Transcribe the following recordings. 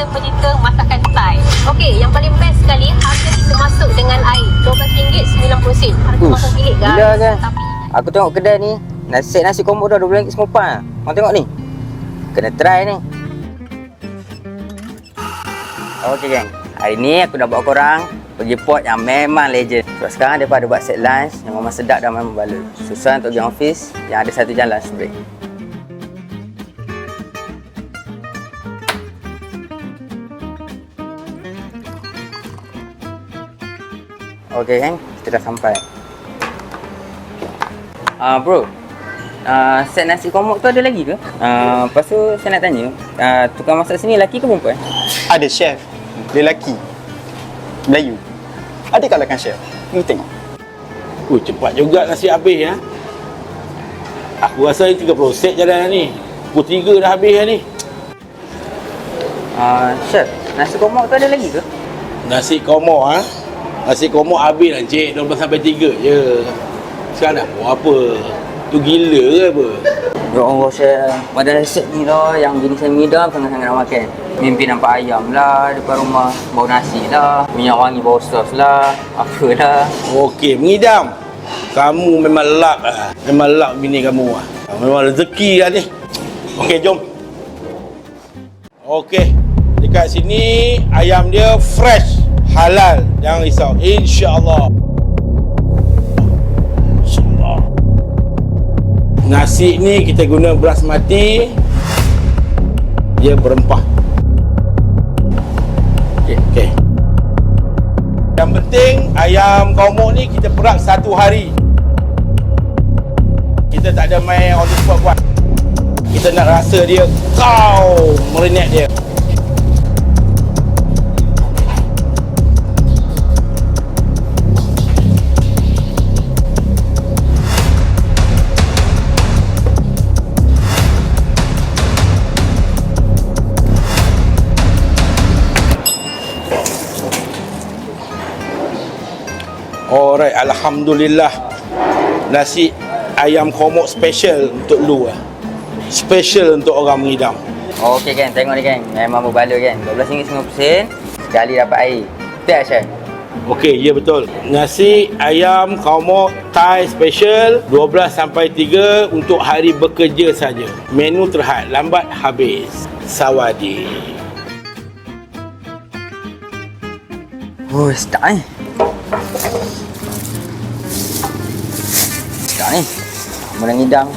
rasa penyuka masakan Thai. Okey, yang paling best sekali harga kita masuk dengan air. RM12.90. Harga Ush, masuk ringgit guys. gila kan? Tapi Aku tengok kedai ni Nasi nasi combo dah RM12 semopan Kau tengok ni Kena try ni Okay geng Hari ni aku dah bawa korang Pergi port yang memang legend Sebab sekarang dia ada buat set lunch Yang memang sedap dan memang balut Susah untuk pergi office Yang ada satu jam lunch Okay geng Kita dah sampai Ah bro Uh, set nasi komok tu ada lagi ke? Uh, lepas tu saya nak tanya uh, Tukang masak sini lelaki ke perempuan? Ada chef. Dia lelaki. Melayu. Ada kalahkan chef. Ni tengok. Oh, cepat juga nasi habis ya. Aku rasa ni 30 set jalan ni. Pukul 3 dah habis ni. Uh, chef, nasi komok tu ada lagi ke? Nasi komok ha. Nasi komok habis lah cik 12 sampai 3 je. Sekarang dah buat apa? Tu gila ke apa? Ya Allah chef, pada resep ni lah yang jenis saya midam sangat-sangat nak makan Mimpi nampak ayam lah depan rumah, bau nasi lah Minyak wangi bau sos lah, apalah Okey, mengidam. Kamu memang lak lah. Memang lak bini kamu lah. Memang rezeki lah ni. Okey, jom. Okey. Dekat sini ayam dia fresh, halal. Jangan risau. InsyaAllah. InsyaAllah. Nasi ni kita guna beras mati. Dia berempah. Okey, okey. Yang penting ayam komok ni kita perak satu hari. Kita tak ada main on the spot buat. Kita nak rasa dia kau merenyat dia. Alright, Alhamdulillah. Nasi ayam komok special untuk lu lah. Special untuk orang mengidam. Okey kan, tengok ni kan, memang berbaloi kan RM12.50 Sekali dapat air. Betul chef? Okey, ya betul. Nasi ayam komok Thai special 12 sampai 3 untuk hari bekerja saja. Menu terhad, lambat habis. Sawadi. Oh, sedap ni Sedap ni. Mana ngidam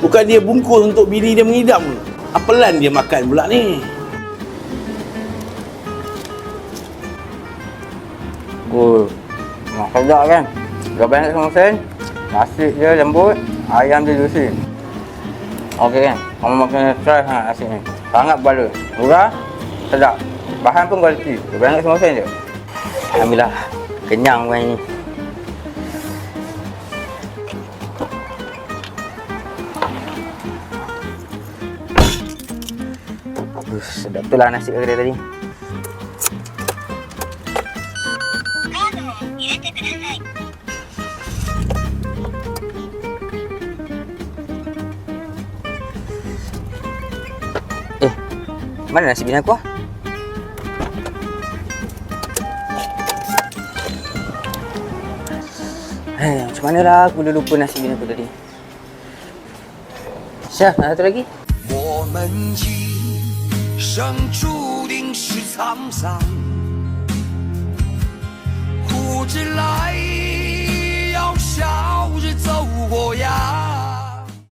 Bukan dia bungkus untuk bini dia mengidam. Ke? Apalan dia makan pula ni? Oh, Mak sedap kan? Dah banyak sama sen. Nasi dia lembut Ayam dia juicy. Okey kan? Kamu makan try ha nasi ni. Sangat baloi Murah Sedap. Bahan pun kualiti Dah banyak sama sen je Alhamdulillah Kenyang main ni Uff, sedap tu lah nasi kedai tadi. Eh, mana nasi bina aku ah? macam mana lah aku dah lupa nasi bina aku tadi. Syah, nak satu lagi? 我们一生注定是沧桑，不知来